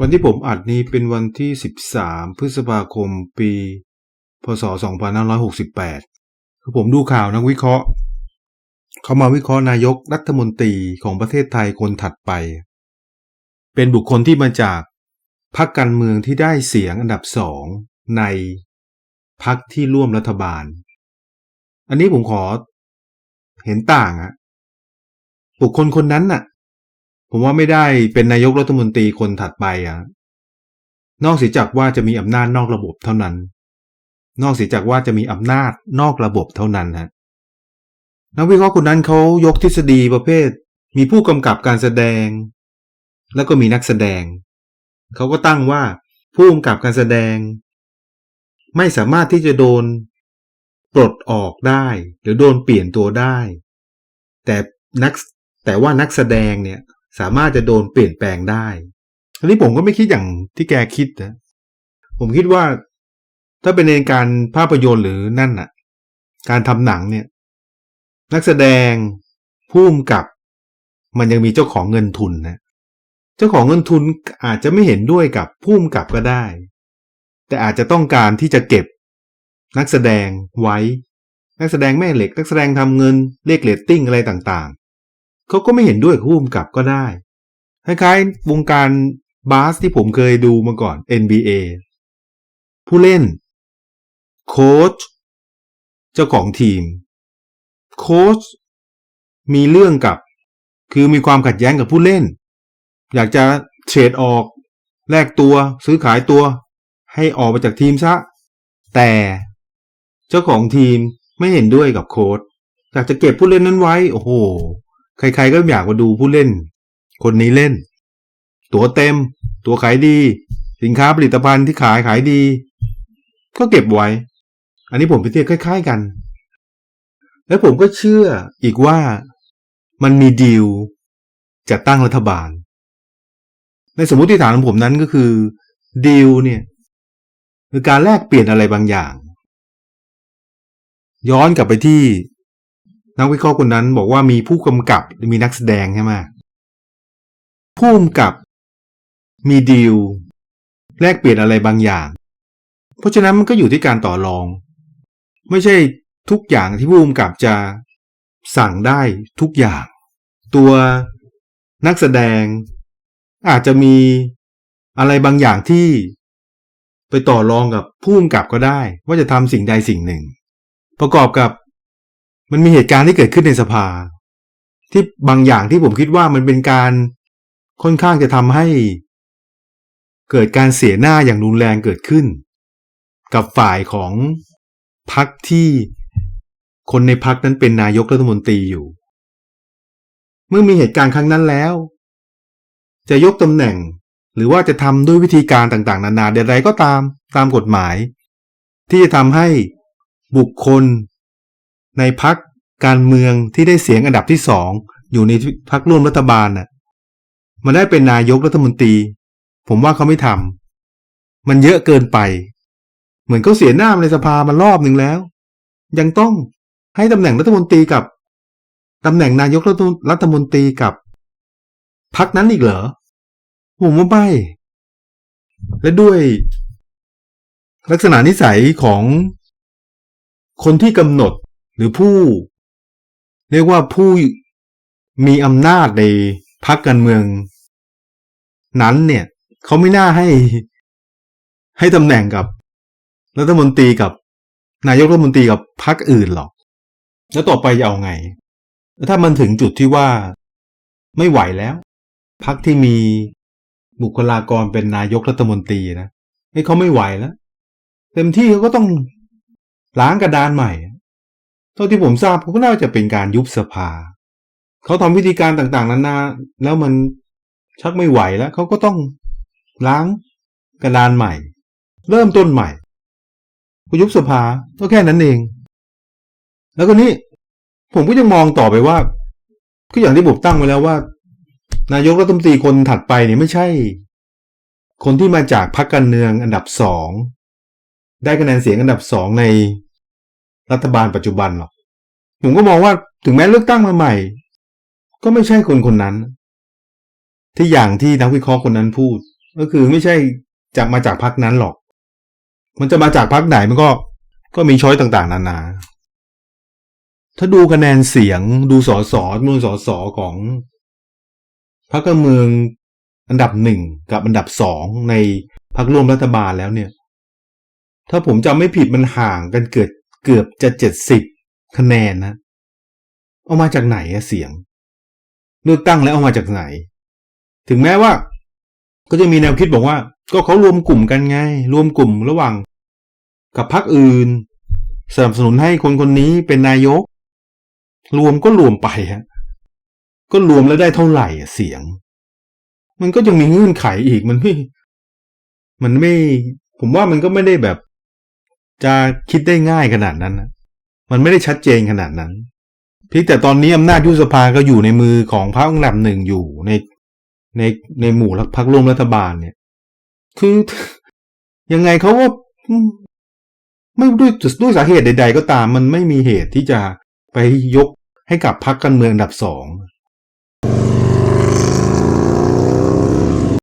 วันที่ผมอัดนี้เป็นวันที่ 13 พฤษภาคม ปี พศ 2568 คือผมดูข่าวนักวิเคราะห์ เขามาวิเคราะห์นายกรัฐมนตรีของประเทศไทยคนถัดไป เป็นบุคคลที่มาจากพรรคการเมืองที่ได้เสียงอันดับสองในพรรคที่ร่วมรัฐบาล อันนี้ผมขอเห็นต่างอะบุคคลคนนั้นน่ะ ผมว่าไม่ได้เป็นนายกรัฐมนตรีคนถัดไปอะ นอกเสียจากว่าจะมีอำนาจนอกระบบเท่านั้น นอกเสียจากว่าจะมีอำนาจนอกระบบเท่านั้นฮะนักวิเคราะห์คนนั้นเขายกทฤษฎีประเภท มีผู้กำกับการแสดง แล้วก็มีนักแสดง เขาก็ตั้งว่าผู้กำกับการแสดง ไม่สามารถที่จะโดนปลดออกได้ หรือโดนเปลี่ยนตัวได้ แต่นักแต่ว่านักแสดงเนี่ย สามารถจะโดนเปลี่ยนแปลงได้อันนี้ผมก็ไม่คิดอย่างที่แกคิดนะผมคิดว่า ถ้าเป็นในการภาพยนตร์หรือนั่นน่ะ การทำหนังเนี่ย นักแสดงผู้กำกับ มันยังมีเจ้าของเงินทุนนะเจ้าของเงินทุนอาจจะไม่เห็นด้วยกับผู้กำกับก็ได้ แต่อาจจะต้องการที่จะเก็บนักแสดงไว้ นักแสดงแม่เหล็ก นักแสดงทำเงินเลขเลตติ้งอะไรต่างๆ เขาก็ไม่เห็นด้วยกับผู้กำกับก็ได้คล้ายๆวงการบาสที่ผมเคยดูมาก่อน NBA ผู้เล่น โค้ชเจ้าของทีม โค้ชมีเรื่องกับ คือมีความขัดแย้งกับผู้เล่น อยากจะเทรดออก แลกตัวซื้อขายตัว ให้ออกมาจากทีมซะ แต่เจ้าของทีมไม่เห็นด้วยกับโค้ชอยากจะเก็บผู้เล่นนั้นไว้ โอ้โห ใครๆก็อยากมาดูผู้เล่น คนนี้เล่น ตัวเต็ม ตัวขายดี สินค้าผลิตภัณฑ์ที่ขายขายดี ก็เก็บไว้ อันนี้ผมไปเทียบคล้าย ๆกัน แล้วผมก็เชื่ออีกว่ามันมีดีลจะตั้งรัฐบาล ในสมมติฐานของผมนั้นก็คือดีลเนี่ยคือการแลกเปลี่ยนอะไรบางอย่าง ย้อนกลับไปที่ นักวิเคราะห์คนนั้นบอกว่ามีผู้กำกับมีนักแสดงใช่ไหมผู้กำกับมีดีลแลกเปลี่ยนอะไรบางอย่าง เพราะฉะนั้นมันก็อยู่ที่การต่อรอง ไม่ใช่ทุกอย่างที่ผู้กำกับจะสั่งได้ทุกอย่าง ตัวนักแสดงอาจจะมีอะไรบางอย่างที่ไปต่อรองกับผู้กำกับก็ได้ ว่าจะทำสิ่งใดสิ่งหนึ่ง ประกอบกับ มันมีเหตุการณ์ที่เกิดขึ้นในสภา ที่บางอย่างที่ผมคิดว่ามันเป็นการค่อนข้างจะทำให้ เกิดการเสียหน้าอย่างรุนแรงเกิดขึ้น กับฝ่ายของพรรคที่คนในพรรคนั้นเป็นนายกรัฐมนตรีอยู่ เมื่อมีเหตุการณ์ครั้งนั้นแล้ว จะยกตำแหน่งหรือว่าจะทำด้วยวิธีการต่างๆ นานาใดๆก็ตามตามกฎหมาย ที่จะทำให้บุคคล ในพักการเมืองที่ได้เสียงอันดับที่สองอยู่ในพักร่วมรัฐบาลน่ะ มันได้เป็นนายกรัฐมนตรี ผมว่าเขาไม่ทำมันเยอะเกินไป เหมือนเขาเสียหน้าในสภามารอบหนึ่งแล้ว ยังต้องให้ตำแหน่งรัฐมนตรีกับตำแหน่งนายกรัฐมนตรีกับพักนั้นอีกเหรอผมว่าไม่และด้วย ลักษณะนิสัยของคนที่กำหนด หรือผู้ เรียกว่าผู้มีอำนาจในพรรคการเมือง นั้นเนี่ยเขาไม่น่าให้ ให้ตำแหน่งกับรัฐมนตรีกับ นายกรัฐมนตรีกับพรรคอื่นหรอก แล้วต่อไปจะเอาไง ถ้ามันถึงจุดที่ว่าไม่ไหวแล้วพรรคที่มีบุคลากรเป็นนายกรัฐมนตรีนะให้เขาไม่ไหวแล้ว เต็มที่เขาก็ต้องล้างกระดานใหม่ เท่าที่ผมทราบเขาก็น่าจะเป็นการยุบสภา เขาทำวิธีการต่างๆนานาแล้วมันชักไม่ไหวแล้วเขาก็ต้องล้างกระดานใหม่ เริ่มต้นใหม่ก็ยุบสภาก็แค่นั้นเอง แล้วก็นี้ผมก็ยังมองต่อไปว่า ก็อย่างที่ผมตั้งไว้แล้วว่า นายกรัฐมนตรีคนถัดไปเนี่ยไม่ใช่ คนที่มาจากพรรคการเมืองอันดับสองได้คะแนนเสียงอันดับสองใน รัฐบาลปัจจุบันหรอก ผมก็มองว่าถึงแม้เลือกตั้งมาใหม่ ก็ไม่ใช่คนคนนั้น ที่อย่างที่นักวิเคราะห์คนนั้นพูด ก็คือไม่ใช่จะมาจากพักนั้นหรอก มันจะมาจากพักไหนมันก็ก็มีช้อยต่างๆ นานา ถ้าดูคะแนนเสียงดูสอสอจำนวนสอสอของพรรคการเมืองอันดับหนึ่งกับอันดับสองในพรรคร่วมรัฐบาลแล้วเนี่ย ถ้าผมจำไม่ผิดมันห่างกันเกิด เกือบจะเจ็ดสิบคะแนนนะ เอามาจากไหนอะเสียง เลือกตั้งแล้วเอามาจากไหน ถึงแม้ว่า ก็จะมีแนวคิดบอกว่า ก็เขารวมกลุ่มกันไง รวมกลุ่มระหว่าง กับพรรคอื่น สนับสนุนให้คนคนนี้เป็นนายก รวมก็รวมไปฮะก็รวมแล้วได้เท่าไหร่อะเสียง มันก็ยังมีเงื่อนไขอีกมันไม่ มันไม่ ผมว่ามันก็ไม่ได้แบบ จะคิดได้ง่ายขนาดนั้นนะมันไม่ได้ชัดเจนขนาดนั้นเพียงแต่ตอนนี้อำนาจยุบสภาก็อยู่ในมือของพรรคอันดับหนึ่งอยู่ในในในหมู่พรรคร่วมรัฐบาลเนี่ย คือยังไงเขาก็ไม่ด้วยด้วยสาเหตุใด ๆ ก็ตาม มันไม่มีเหตุที่จะไปยกให้กับพรรคการเมืองอันดับสอง